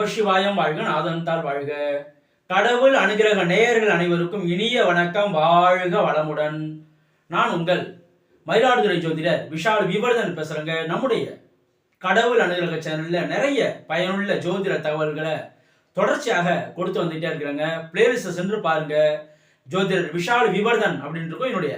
நமசிவாயம் வாழ்க நாதன்தால் வாழ்க. கடவுள் அனுகிரக நேயர்கள் அனைவருக்கும் இனிய வணக்கம் வாழ்க வளமுடன். நான் உங்கள் மயிலாடுதுறை ஜோதிடர் விஷால் விவர்தன் பேசுறேங்க. நம்முடைய கடவுள் அனுகிரக சேனல்ல நிறைய பயனுள்ள ஜோதிட தகவல்களை தொடர்ச்சியாக கொடுத்து வந்துட்டே இருக்கிறாங்க. பிளேலிஸ்ட் சென்று பாருங்க. ஜோதிடர் விஷால் விவர்தன் அப்படின்னு இருக்கும் என்னுடைய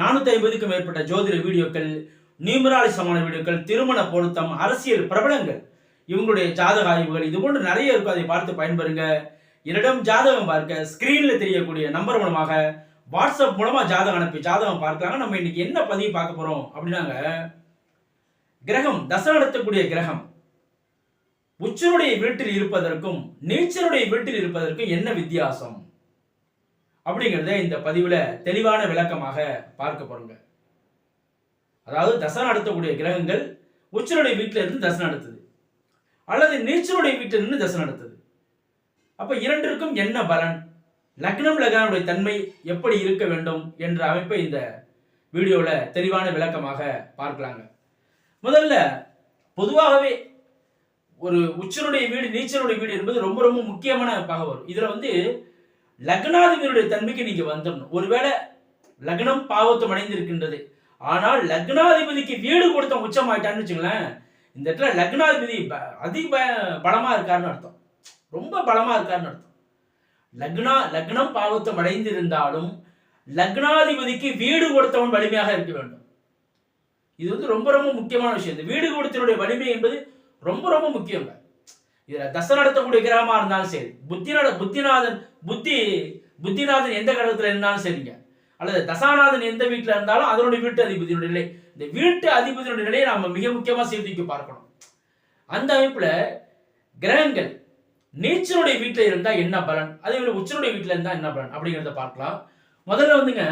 நானூத்தி ஐம்பதுக்கும் மேற்பட்ட ஜோதிட வீடியோக்கள் நியூமராலிசமான வீடியோக்கள் திருமண பொருத்தம் அரசியல் பிரபலங்கள் இவங்களுடைய ஜாதக ஆய்வுகள் இது போன்று நிறைய இருக்கும் அதை பார்த்து பயன்பெறுங்க. என்னிடம் ஜாதகம் பார்க்க ஸ்கிரீனில் தெரியக்கூடிய நம்பர் மூலமாக வாட்ஸ்அப் மூலமாக ஜாதகம் அனுப்பி ஜாதகம் பார்க்கலாங்க. நம்ம இன்னைக்கு என்ன பதிவு பார்க்க போகிறோம் அப்படின்னாங்க கிரகம் தசை நடத்தக்கூடிய கிரகம். உச்சருடைய வீட்டில் இருப்பதற்கும் நீச்சருடைய வீட்டில் இருப்பதற்கும் என்ன வித்தியாசம்? அப்படிங்கிறத இந்த பதிவில் தெளிவான விளக்கமாக பார்க்க போறோங்க. அதாவது தசை நடத்தக்கூடிய கிரகங்கள் உச்சருடைய வீட்டில் இருந்து தசை நடத்துது. அல்லது நீச்சருடைய வீட்டில் நின்று தசை நடத்தது. அப்ப இரண்டிற்கும் என்ன பலன்? லக்னம் லக்னனுடைய தன்மை எப்படி இருக்க வேண்டும் என்ற அமைப்பை இந்த வீடியோவில் தெளிவான விளக்கமாக பார்க்கலாங்க. முதல்ல பொதுவாகவே ஒரு உச்சனுடைய வீடு நீச்சனுடைய வீடு என்பது ரொம்ப ரொம்ப முக்கியமான பகவர் இதுல வந்து லக்னாதிபதியுடைய தன்மைக்கு நீங்க வந்துடணும் ஒருவேளை லக்னம் பாவத்தம் அடைந்திருக்கின்றது ஆனால் லக்னாதிபதிக்கு வீடு கொடுத்த உச்சமாயிட்டான்னு வச்சுங்களேன் இந்த இடத்துல லக்னாதிபதி ப- அதிக ப- பலமா இருக்காருன்னு அர்த்தம். ரொம்ப பலமா இருக்காருன்னு அர்த்தம். லக்னா லக்னம் பாவத்தம் அடைந்திருந்தாலும் லக்னாதிபதிக்கு வீடு கொடுத்தவன் வலிமையாக இருக்க வேண்டும். இது வந்து ரொம்ப ரொம்ப முக்கியமான விஷயம். இந்த வீடு கொடுத்தனுடைய வலிமை என்பது ரொம்ப ரொம்ப முக்கியங்க. இதுல தசை நடத்தக்கூடிய கிரகமா இருந்தாலும் சரி புத்திநாத புத்திநாதன் புத்தி புத்திநாதன் எந்த கிரகத்துல இருந்தாலும் சரிங்க. அல்லது தசாநாதன் எந்த வீட்டுல இருந்தாலும் அதனுடைய வீட்டு அதிபதியினுடைய இந்த வீட்டு அதிபதியினுடைய நிலையை நாம மிக முக்கியமா சீர்தூக்கி பார்க்கணும். அந்த அமைப்புல கிரகங்கள் நீச்சனுடைய வீட்டுல இருந்தா என்ன பலன்? அதே போல உச்சனுடைய வீட்டுல இருந்தா என்ன பலன்? அப்படிங்கிறத பார்க்கலாம். முதல்ல வந்துங்க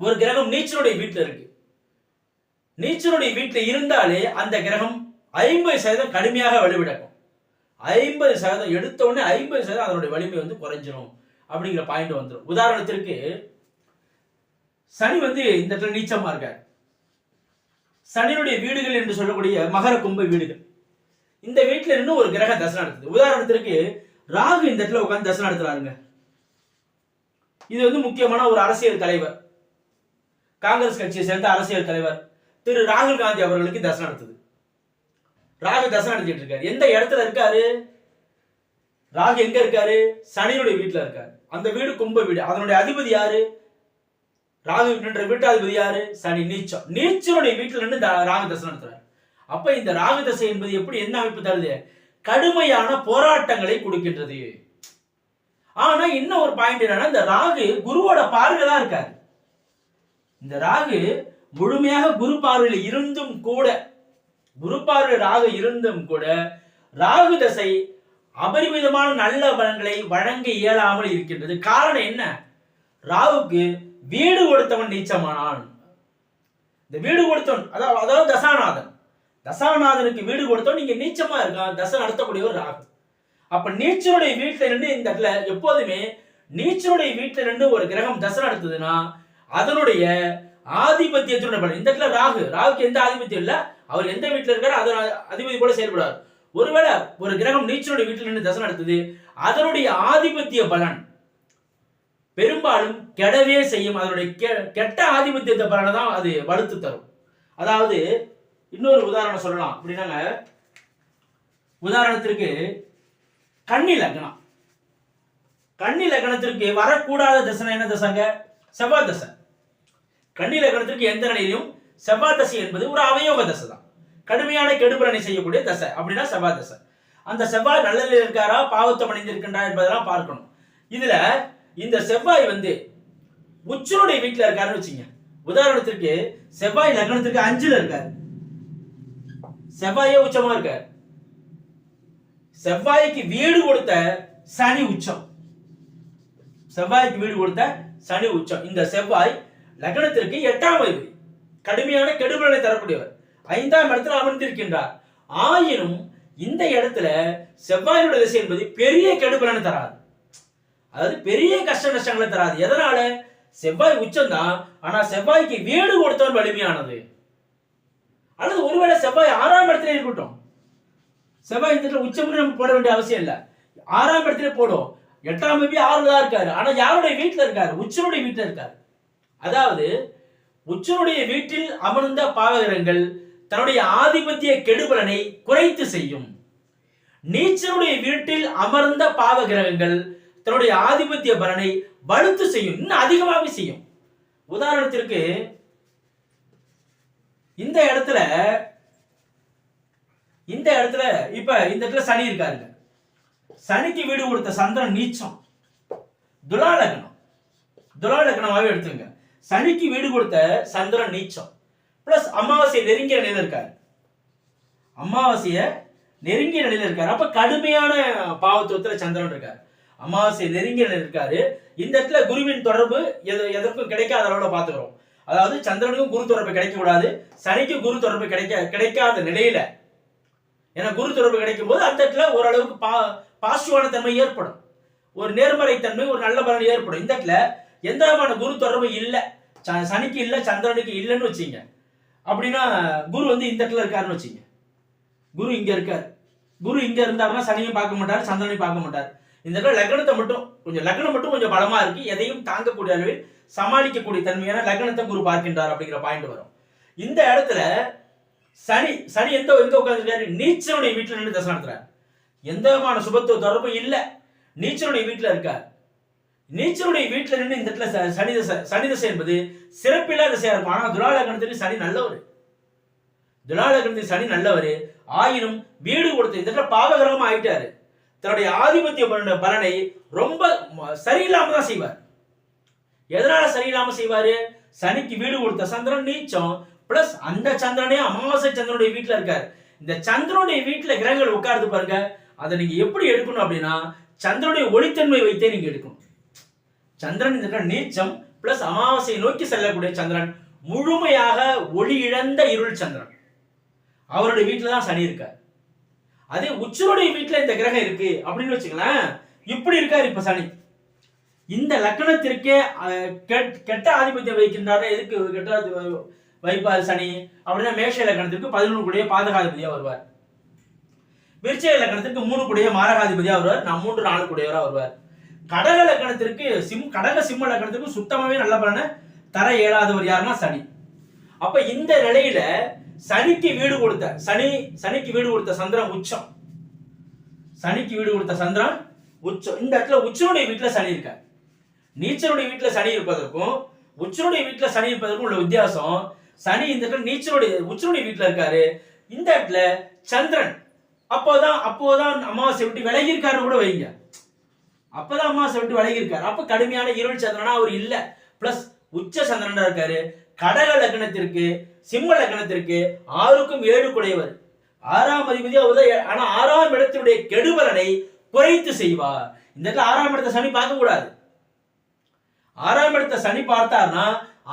ஒரு கிரகம் நீச்சனுடைய வீட்டுல இருக்கு. நீச்சனுடைய வீட்டுல இருந்தாலே அந்த கிரகம் ஐம்பது சதவீதம் கடுமையாக வலுவிடக்கும். ஐம்பது சதவீதம் எடுத்த உடனே ஐம்பது சதவீதம் அதனுடைய வலிமை வந்து குறைஞ்சிரும் அப்படிங்கிற பாயிண்ட் வந்துடும் உதாரணத்திற்கு சனி வந்து இந்த இடத்துல நீச்சமா இருக்கார். சனியினுடைய வீடுகள் என்று சொல்லக்கூடிய மகர கும்ப வீடுகள். இந்த வீட்டில் இருந்து ஒரு கிரக தசை நடத்துது உதாரணத்திற்கு ராகு இந்த இடத்துல உட்காந்து தசை நடத்துறாருங்க. இது வந்து முக்கியமான ஒரு அரசியல் தலைவர். காங்கிரஸ் கட்சியை சேர்ந்த அரசியல் தலைவர் திரு ராகுல் காந்தி அவர்களுக்கு தசை நடத்துது. ராகு தசை நடத்திட்டு இருக்காரு. எந்த இடத்துல இருக்காரு? ராகு எங்க இருக்காரு? சனியுடைய வீட்டுல இருக்காரு. அந்த வீடு கும்ப வீடு. அதனுடைய அதிபதி யாரு? ராகு நின்ற வீட்டாதிபதி யாரு? சனி நீச்சம். நீச்சருடைய வீட்டில் நின்று ராகு தசை நடத்துறாரு. அப்ப இந்த ராகு தசை என்பது எப்படி என்ன அமைப்பு தருது? கடுமையான போராட்டங்களை கொடுக்கின்றது. ஆனா இன்னும் ஒரு பாயிண்ட் என்னன்னா இந்த ராகு குருவோட பார்வை தான் இருக்காரு. இந்த ராகு முழுமையாக குரு பார்வையில் இருந்தும் கூட குரு பார்வை ராகு இருந்தும் கூட ராகு தசை அபரிமிதமான நல்ல பலன்களை வழங்க இயலாமல் இருக்கின்றது. காரணம் என்ன? ராகுக்கு வீடு கொடுத்தவன் நீச்சமானான். இந்த வீடு கொடுத்தவன் அதாவது அதாவது தசாநாதன். தசாநாதனுக்கு வீடு கொடுத்தவன் நீங்க நீச்சமா இருக்கான். தசை நடத்தக்கூடியவர் ராகு. அப்ப நீச்சனுடைய வீட்டுல இருந்து இந்த இடத்துல எப்போதுமே நீச்சனுடைய வீட்டுல இருந்து ஒரு கிரகம் தசை நடத்துதுன்னா அதனுடைய ஆதிபத்தியத்துடன் பலன். இந்த இடத்துல ராகு ராகுக்கு எந்த ஆதிபத்தியம் இல்ல? அவர் எந்த வீட்டுல இருக்காரோ அதன் அதிபதி கூட செயல்படுவார். ஒருவேளை ஒரு கிரகம் நீச்சனுடைய வீட்டில் நின்று தசை நடத்துது அதனுடைய ஆதிபத்திய பலன் பெரும்பாலும் கெடவே செய்யும் அதனுடைய கெ- கெட்ட ஆதிபத்தியத்தை பலனை தான் அது வலுத்து தரும். அதாவது இன்னொரு உதாரணம் சொல்லலாம். அப்படின்னாங்க உதாரணத்திற்கு கன்னி லக்னம். கன்னி லக்னத்திற்கு வரக்கூடாத தசனை என்ன தசைங்க? செவ்வாய் தசை. கன்னி லக்னத்திற்கு எந்த நிலையிலும் செவ்வாய் தசை என்பது ஒரு அவயோக தசை தான். கடுமையான கெடுபலனை செய்யக்கூடிய தசை. அப்படின்னா செவ்வாய் தசை. அந்த செவ்வாய் நல்ல நிலையில் இருக்காரா? பாவத்தம் அடைந்திருக்கின்றா என்பதெல்லாம் பார்க்கணும். இதுல இந்த செவ்வாய் வந்து உச்சனுடைய வீட்டுல இருக்காருன்னு வச்சுங்க. உதாரணத்திற்கு செவ்வாய் லக்னத்திற்கு அஞ்சுல இருக்காரு. செவ்வாயே உச்சமா இருக்காரு. செவ்வாய்க்கு வீடு கொடுத்த சனி உச்சம். செவ்வாய்க்கு வீடு கொடுத்த சனி உச்சம். இந்த செவ்வாய் லக்னத்திற்கு எட்டாம் அதிபதி கடுமையான கெடுபலனை தரக்கூடியவர். ஐந்தாம் இடத்துல அமர்ந்திருக்கின்றார். ஆயினும் இந்த இடத்துல செவ்வாயினுடைய திசை என்பது பெரிய கெடுபலனை தராது. அதாவது பெரிய கஷ்ட நஷ்டங்களை தராது. எதனால? செவ்வாய் உச்சந்தான் ஆனா செவ்வாய்க்கு வீடு கொடுத்தவன் வலிமையானது. அல்லது ஒருவேளை செவ்வாய் ஆறாம் இடத்துல இருக்கட்டும். செவ்வாய் இந்த உச்சம் நம்ம போட வேண்டிய அவசியம் இல்லை. ஆறாம் இடத்துல போடும் எட்டாம் தேதி ஆறுல தான் இருக்காரு. ஆனா யாருடைய வீட்டுல இருக்காரு? உச்சனுடைய வீட்டுல இருக்காரு. அதாவது உச்சனுடைய வீட்டில் அமர்ந்த பாவகரங்கள் தன்னுடைய ஆதிபத்திய கெடுபலனை குறைத்து செய்யும். நீச்சனுடைய வீட்டில் அமர்ந்த பாவகிரகங்கள் தன்னுடைய ஆதிபத்திய பலனை வலுத்து செய்யும் இன்னும் அதிகமாக செய்யும். உதாரணத்திற்கு இந்த இடத்துல இந்த இடத்துல இப்ப இந்த இடத்துல சனி இருக்காருங்க. சனிக்கு வீடு கொடுத்த சந்திரன் நீச்சம். துலாலக்னம். துலாலகனமாவே எடுத்துங்க சனிக்கு வீடு கொடுத்த சந்திரன் நீச்சம். பிளஸ் அமாவாசை நெருங்கிய நிலையில இருக்காரு. அமாவாசைய நெருங்கிய நிலையில இருக்காரு. அப்ப கடுமையான பாவத்துவத்துல சந்திரன் இருக்காரு. அமாவாசை நெருங்கிய இருக்காரு. இந்த இடத்துல குருவின் தொடர்பு எது எதற்கும் கிடைக்காத அளவில் பார்த்துக்கிறோம். அதாவது சந்திரனுக்கும் குரு தொடர்பு கிடைக்க கூடாது சனிக்கும் குரு தொடர்பு கிடைக்க கிடைக்காத நிலையில. ஏன்னா குரு தொடர்பு கிடைக்கும் போது அந்த இடத்துல ஓரளவுக்கு பா பாசிட்டிவான தன்மை ஏற்படும். ஒரு நேர்மறை தன்மை ஒரு நல்ல பலன் ஏற்படும். இந்த இடத்துல எந்த விதமான குரு தொடர்பு இல்லை. ச- சனிக்கு இல்லை சந்திரனுக்கு இல்லைன்னு வச்சுங்க. அப்படின்னா குரு வந்து இந்த இடத்துல இருக்காருன்னு வச்சுங்க. குரு இங்க இருக்கார். குரு இங்க இருந்தாருன்னா சனியும் பார்க்க மாட்டார் சந்திரனையும் பார்க்க மாட்டார். இந்த இடத்துல லக்னத்தை மட்டும் கொஞ்சம் லக்னம் மட்டும் கொஞ்சம் பலமா இருக்கு. எதையும் தாங்கக்கூடிய அளவில் சமாளிக்கக்கூடிய தன்மையான லக்னத்தை குரு பார்க்கின்றார் அப்படிங்கிற பாயிண்ட் வரும். இந்த இடத்துல சனி சனி எந்த எங்க உட்காந்துருக்காரு நீச்சனுடைய வீட்டுல நின்று தசை நடத்துறாரு எந்த விதமான சுபத்துவ தொடர்பும் இல்லை. நீச்சனுடைய வீட்டுல இருக்கார். நீச்சனுடைய வீட்டுல நின்று இந்த இடத்துல ச- சனி தசை சனி தசை என்பது சிறப்பில்லா தசையா இருக்கும். ஆனால் துலாலகணத்திலும் சனி நல்லவர். துலாலகணத்தின் சனி நல்லவர். ஆயினும் வீடு கொடுத்து இந்த இடத்துல பாவகிரகமா ஆயிட்டாரு. தன்னுடைய ஆதிபத்திய பலனை ரொம்ப சரியில்லாம தான் செய்வார். எதனால சரியில்லாம செய்வாரு? சனிக்கு வீடு கொடுத்த சந்திரன் நீச்சம் பிளஸ் அந்த சந்திரனே அமாவாசை சந்திரனுடைய வீட்டுல இருக்காரு. இந்த சந்திரனுடைய வீட்டுல கிரகங்கள் உட்கார்ந்து பாருங்க அதை நீங்க எப்படி எடுக்கணும் அப்படின்னா சந்திரனுடைய ஒளித்தன்மை வைத்தே நீங்க எடுக்கணும். சந்திரன் இந்த நீச்சம் பிளஸ் அமாவாசையை நோக்கி செல்லக்கூடிய சந்திரன் முழுமையாக ஒளி இழந்த இருள் சந்திரன். அவருடைய வீட்டுல தான் சனி இருக்கார். அதே உச்சருடைய வீட்டில் இந்த கிரகம் இருக்கு அப்படின்னு வச்சுக்கலாம் இப்படி இருக்காரு இப்ப சனி. இந்த லக்கணத்திற்கே கெட்- கெட்ட ஆதிபத்தியம் வைக்கின்றாரு எதுக்கு கெட்ட வைப்பாரு வைப்பார் சனி? அப்படின்னா மேஷ லக்கணத்திற்கு பதினொன்று கூடிய பாதகாதிபதியா வருவார். விருச்சய லக்கணத்திற்கு மூணு கூடிய மாரகாதிபதியா வருவார். நான் மூன்று நாலு கூடியவரா வருவார். கடக லக்கணத்திற்கு சிம் கடக சிம்ம லக்கணத்திற்கு சுத்தமாவே நல்ல பலனை தர இயலாதவர் யாருன்னா சனி. அப்ப இந்த நிலையில சனிக்கு வீடு கொடுத்த சனி சனிக்கு வீடு கொடுத்த சந்திரன் உச்சம். சனிக்கு வீடு கொடுத்த சந்திரன் உச்சம். இந்த இடத்துல உச்சனுடைய வீட்டுல சனி இருக்கார். நீச்சனுடைய வீட்டுல சனி இருப்பதற்கும் உச்சனுடைய வீட்டுல சனி இருப்பதற்கும் உள்ள வித்தியாசம் சனி இந்த இடத்துல நீச்சனுடைய உச்சனுடைய வீட்டுல இருக்காரு. இந்த இடத்துல சந்திரன் அப்போதான் அப்போதான் அமாவாசை விட்டு விலகி இருக்காருன்னு கூட வைங்க. அப்பதான் அமாவாசை விட்டு விலகி இருக்காரு அப்ப கடுமையான இருள் சந்திரனா அவர் இல்ல. பிளஸ் உச்ச சந்திரனா இருக்காரு. கடக லக்னத்திற்கு சிம்ம லக்னத்திற்கு ஆறுக்கும் ஏழு குடையவர் ஆறாம் அதிபதி அவர் ஆனா ஆறாம் இடத்தினுடைய கெடுபலனை குறைத்து செய்வார். இந்த இடத்துல ஆறாம் இடத்த சனி பார்க்க கூடாது ஆறாம் இடத்தை சனி பார்த்தார்னா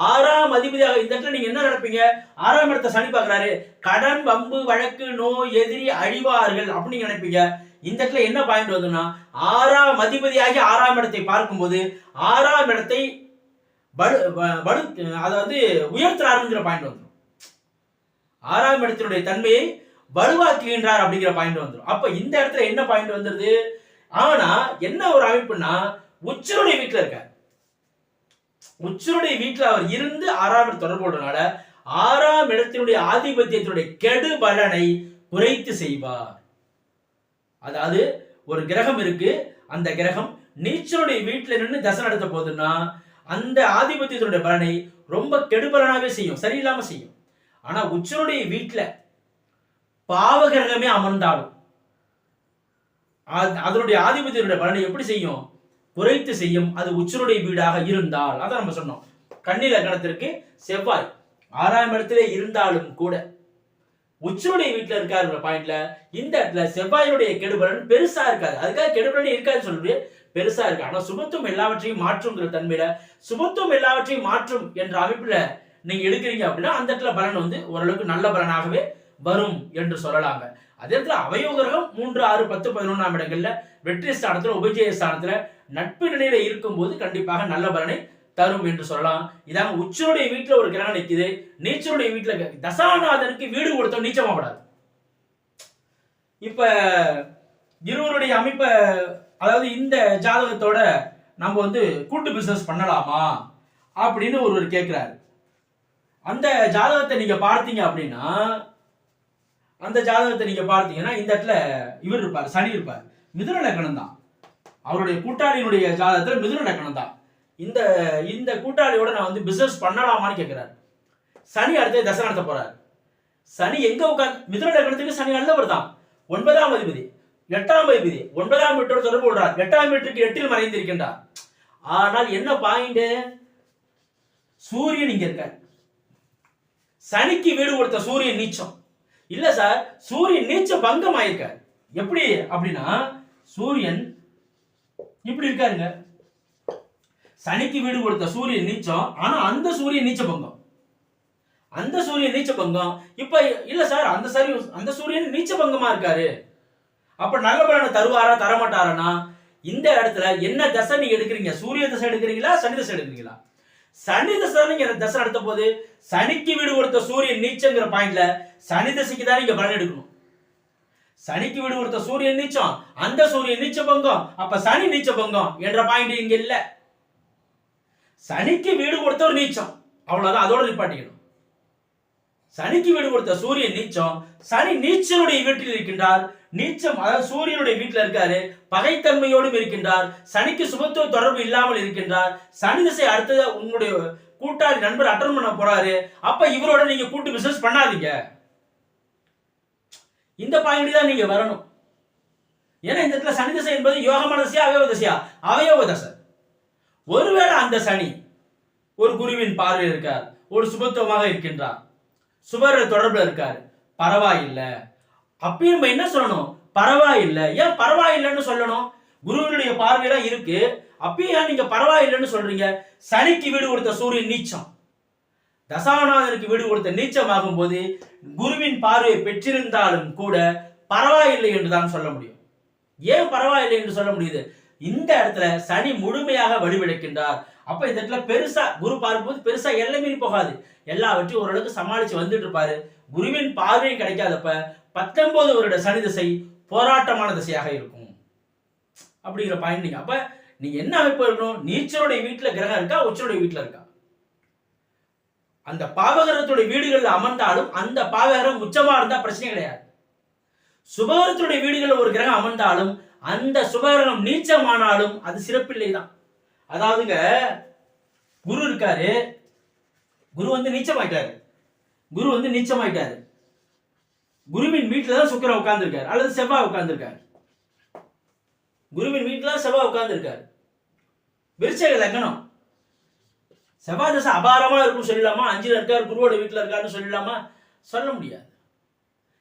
ஆறாம் அதிபதியாக இந்த இடத்துல நீங்க என்ன நினைப்பீங்க? ஆறாம் இடத்தை சனி பார்க்கிறாரு. கடன் வம்பு வழக்கு நோய் எதிரி அழிவார்கள் அப்படின்னு நினைப்பீங்க. இந்த இடத்துல என்ன பாயிண்ட் வருதுன்னா ஆறாம் அதிபதியாகி ஆறாம் இடத்தை பார்க்கும்போது ஆறாம் இடத்தை படு படு வலு அதை வந்து உயர்த்துறாருங்கிற பாயிண்ட் வந்துடும் ஆறாம் இடத்தினுடைய தன்மையை வலுவாக்குகின்றார் அப்படிங்கிற பாயிண்ட் வந்துடும் அப்ப இந்த இடத்துல என்ன பாயிண்ட் வந்துருது? ஆனா என்ன ஒரு அமைப்புன்னா உச்சருடைய வீட்டுல இருக்கார். உச்சருடைய வீட்டுல அவர் இருந்து ஆறாம் இடத்து தொடர்பு ஆறாம் இடத்தினுடைய ஆதிபத்தியத்தினுடைய கெடு பலனை குறைத்து செய்வார். அதாவது ஒரு கிரகம் இருக்கு. அந்த கிரகம் நீச்சருடைய வீட்டுல நின்று தசை நடத்த போகுதுன்னா அந்த ஆதிபத்தியத்தினுடைய பலனை ரொம்ப கெடுபலனாகவே செய்யும் சரியில்லாமல் செய்யும். ஆனால் உச்சனுடைய வீட்டில் பாவகிரகமே அமர்ந்தாலும் அது- அதனுடைய ஆதிபத்தியனுடைய பலனை எப்படி செய்யும்? குறைத்து செய்யும் அது உச்சனுடைய வீடாக இருந்தால். அதான் நம்ம சொன்னோம். கன்னி கணத்திற்கு செவ்வாய். ஆறாம் இடத்திலே இருந்தாலும் கூட உச்சனுடைய வீட்டில் இருக்காருன்ற பாயிண்ட்ல இந்த இடத்துல செவ்வாயினுடைய கெடுபலன் பெருசா இருக்காது. அதுக்காக கெடுபலன் இருக்காது சொல்லிட்டு பெருசா இருக்கு. ஆனா சுபத்துவம் எல்லாவற்றையும் மாற்றுங்கிற தன்மையில சுபத்துவம் எல்லாவற்றையும் மாற்றும் என்ற அமைப்புல நீங்க எடுக்கிறீங்க அப்படின்னா அந்த இடத்துல பலன் வந்து ஓரளவுக்கு நல்ல பலனாகவே வரும் என்று சொல்லலாங்க. அதே இடத்துல அவயோகிரகம் மூன்று ஆறு பத்து பதினொன்றாம் இடங்கள்ல வெற்றி ஸ்தானத்துல உபஜய ஸ்தானத்துல நட்பு நிலையில இருக்கும்போது கண்டிப்பாக நல்ல பலனை தரும் என்று சொல்லலாம். இதாங்க உச்சருடைய வீட்டுல ஒரு கிரகம் நிக்குது. நீச்சருடைய வீட்டுல தசாநாதனுக்கு வீடு கொடுத்தோம் நீச்சமாகக்கூடாது. இப்ப இருவருடைய அமைப்பை அதாவது இந்த ஜாதகத்தோட நம்ம வந்து கூட்டு பிசினஸ் பண்ணலாமா அப்படின்னு ஒருவர் கேட்கிறாரு அந்த ஜாதகத்தை நீங்க பார்த்தீங்க அப்படின்னா அந்த ஜாதகத்தை நீங்க பார்த்தீங்கன்னா இந்த இடத்துல இவர் இருப்பார் சனி இருப்பார். மிதுன லக்கணம் தான். அவருடைய கூட்டாளியினுடைய ஜாதகத்துல மிதுன லக்கணம் தான். இந்த இந்த கூட்டாளியோட நான் வந்து பிசினஸ் பண்ணலாமான்னு கேட்கிறாரு சனி அடுத்து தசை நடத்த போறாரு. சனி எங்க உட்காந்து மிதுன லக்கணத்துக்கு சனி நல்லவர் தான். ஒன்பதாம் அதிபதி. எட்டாம் அதிபதி ஒன்பதாம் வீட்டோட தொடர்பு கொள்றார் எட்டாம் வீட்டுக்கு எட்டில் மறைந்திருக்கின்றார். ஆனால் என்ன பாயிண்ட் சூரியன் இங்க இருக்க சனிக்கு வீடு கொடுத்த சூரியன் நீச்சம். இல்ல சார் சூரியன் நீச்ச பங்கம் ஆயிருக்கார் எப்படி அப்படின்னா சூரியன் இப்படி இருக்காருங்க. சனிக்கு வீடு கொடுத்த சூரியன் நீச்சம் ஆனா அந்த சூரியன் நீச்ச பங்கம். அந்த சூரியன் நீச்ச பங்கம் இப்ப இல்ல சார் அந்த சரி அந்த சூரியன் நீச்ச பங்கமா இருக்காரு. அப்ப நல்ல பலனை தருவாரா தரமாட்டாரனா? இந்த இடத்துல என்ன தசை நீங்க எடுக்கிறீங்க? சூரிய தசை எடுக்கிறீங்களா சனி தசை எடுக்கிறீங்களா? சனி தசை நீங்க தசை நடத்த போது சனிக்கு வீடு கொடுத்த சூரியன் நீச்சங்கிற பாயிண்ட்ல சனி தசைக்கு தான் நீங்க பலன் எடுக்கணும். சனிக்கு வீடு கொடுத்த சூரியன் நீச்சம் அந்த சூரியன் நீச்ச பங்கம் அப்ப சனி நீச்ச பங்கம் என்ற பாயிண்ட் இங்க இல்ல. சனிக்கு வீடு கொடுத்த ஒரு நீச்சம் அவ்வளவுதான் அதோட நிப்பாட்டிக்கணும். சனிக்கு வீடு கொடுத்த சூரியன் நீச்சம் சனி நீச்சனுடைய வீட்டில் இருக்கின்றார் நீச்சம் அதாவது சூரியனுடைய வீட்டில் இருக்காரு. பகைத்தன்மையோடும் இருக்கின்றார். சனிக்கு சுபத்துவ தொடர்பு இல்லாமல் இருக்கின்றார். சனி திசை அடுத்தது உங்களுடைய கூட்டாளி நண்பர் அட்டன் பண்ண போறாரு. அப்ப இவரோட நீங்க கூட்டு பிசினஸ் பண்ணாதீங்க. இந்த பாயிண்ட் தான் நீங்க வரணும். ஏன்னா இந்த இடத்துல சனி திசை என்பது யோகமான தசையா அவயவ தசையா? அவயவ தசை. ஒருவேளை அந்த சனி ஒரு குருவின் பார்வையில் இருக்கார். ஒரு சுபத்துவமாக இருக்கின்றார். சுபர தொடர்பில் இருக்கார். பரவாயில்லை. அப்பயும் நம்ம என்ன சொல்லணும்? பரவாயில்லை. ஏன் பரவாயில்லைன்னு சொல்லணும்? குருவினுடைய பார்வையில இருக்கு. அப்பயும் ஏன் நீங்க பரவாயில்லைன்னு சொல்றீங்க? சனிக்கு வீடு கொடுத்த சூரியன் நீச்சம். தசாநாதனுக்கு வீடு கொடுத்த நீச்சமாகும் போது குருவின் பார்வையை பெற்றிருந்தாலும் கூட பரவாயில்லை என்று தான் சொல்ல முடியும். ஏன் பரவாயில்லை என்று சொல்ல முடியுது? இந்த இடத்துல சனி முழுமையாக வடிவெடுக்கின்றார் அப்ப இந்த இடத்துல பெருசா குரு பார்க்கும்போது பெருசா எல்லை மீறி போகாது. எல்லாவற்றையும் ஓரளவுக்கு சமாளிச்சு வந்துட்டு இருப்பாரு குருவின் பார்வையும் கிடைக்காதப்ப பத்தொன்பது வருட சனி திசை போராட்டமான திசையாக இருக்கும். அப்படிங்கிற பாயிண்ட் நீங்க. அப்ப நீங்க என்ன அமைப்பு இருக்கணும்? நீச்சருடைய வீட்டுல கிரகம் இருக்கா? உச்சருடைய வீட்டுல இருக்கா? அந்த பாவகரத்துடைய வீடுகளில் அமர்ந்தாலும் அந்த பாவகரம் உச்சமா இருந்தா பிரச்சனை கிடையாது. சுபகரத்துடைய வீடுகளில் ஒரு கிரகம் அமர்ந்தாலும் அந்த சுபகிரகம் நீச்சமானாலும் அது சிறப்பில்லை தான் அதாவதுங்க குரு இருக்காரு. குரு வந்து நீச்சமாயிட்டாரு. குரு வந்து நீச்சமாயிட்டாரு. குருவின் வீட்டில் தான் சுக்கர உட்கார்ந்துருக்காரு. அல்லது செவ்வாய் உட்கார்ந்துருக்காரு. குருவின் வீட்டில் தான் செவ்வாய் உட்கார்ந்துருக்காரு. விருச்சக லக்கணம் செவ்வாய் தசை அபாரமா இருக்கும் சொல்லலாமா அஞ்சுல இருக்கார் குருவோட வீட்டில் இருக்காருன்னு சொல்லலாமா சொல்ல முடியாது.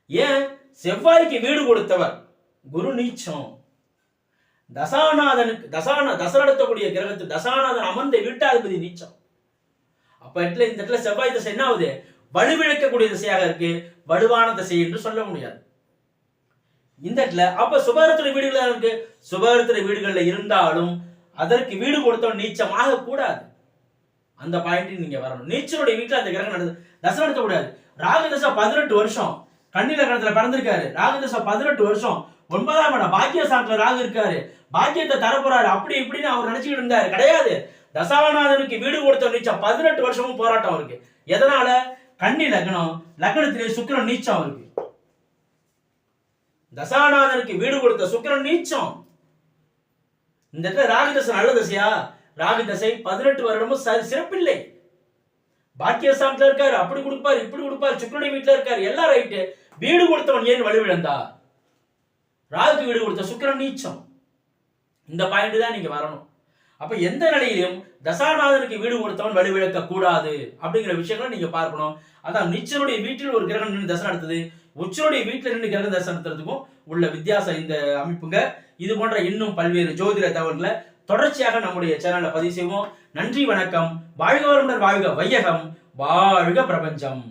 ஏன்? செவ்வாய்க்கு வீடு கொடுத்தவர். குரு நீச்சம். தசாநாதனுக்கு தசான தசரடத்தக்கூடிய கிரகத்து தசாநாதன் அமர்ந்த வீட்டாதிபதி நீச்சம். அப்ப இடத்துல இந்த இடத்துல செவ்வாய் தசை என்ன ஆகுது? வலுவிழக்கக்கூடிய திசையாக இருக்கு. வலுவான திசை என்று சொல்ல முடியாது. இந்த இடத்துல அப்ப சுபகரத்துடைய வீடுகள் இருக்கு. சுபகரத்துடைய வீடுகள்ல இருந்தாலும் அதற்கு வீடு கொடுத்தவன் நீச்சமாக கூடாது. அந்த பாயிண்ட் நீங்க வரணும். நீச்சனுடைய வீட்டுல அந்த கிரகம் நடந்தது தசை நடத்தக்கூடாது. ராகதசை பதினெட்டு வருஷம். கண்ணில கணத்துல பிறந்திருக்காரு. ராகதசை பதினெட்டு வருஷம். ஒன்பதாம் இடம் பாக்கிய சாட்டில் ராகு இருக்காரு. பாக்கியத்தை தரப்போறாரு. அப்படி இப்படின்னு அவர் நினைச்சுக்கிட்டு இருந்தாரு. கிடையாது. தசாவநாதனுக்கு வீடு கொடுத்த நீச்சம் பதினெட்டு வருஷமும் போராட்டம் அவருக்கு. எதனால? கன்னி லக்னம். லக்னத்திலே சுக்கரன் நீச்சம் அவருக்கு. தசாநாதனுக்கு வீடு கொடுத்த சுக்கரன் நீச்சம். இந்த இடத்துல ராகுதசை நல்ல தசையா? ராகுதசை பதினெட்டு வருடமும் ச- சிறப்பில்லை. பாக்கியஸ்தானத்துல இருக்காரு. அப்படி கொடுப்பாரு இப்படி கொடுப்பாரு. சுக்கிரனுடைய வீட்டுல இருக்காரு. எல்லாம் ரைட்டு வீடு கொடுத்தவன் ஏன் வலுவிழந்தா ராகுக்கு வீடு கொடுத்த சுக்கிரன் நீச்சம். இந்த பாயிண்ட் தான் நீங்க வரணும். அப்ப எந்த நிலையிலும் தசாநாதனுக்கு வீடு கொடுத்தவன் வலுவிழக்க கூடாது அப்படிங்கிற விஷயங்களை நீங்க பார்க்கணும். அதான் நிச்சருடைய வீட்டில் ஒரு கிரகம் நின்று தசை நடத்துது. உச்சருடைய வீட்டில் நின்று கிரகம் தசை நடத்துறதுக்கும் உள்ள வித்தியாசம் இந்த அமைப்புங்க. இது போன்ற இன்னும் பல்வேறு ஜோதிட தகவல்களை தொடர்ச்சியாக நம்முடைய சேனலை பதிவு செய்வோம். நன்றி வணக்கம். வாழ்க வளமுடன் வாழ்க வையகம். வாழ்க பிரபஞ்சம்.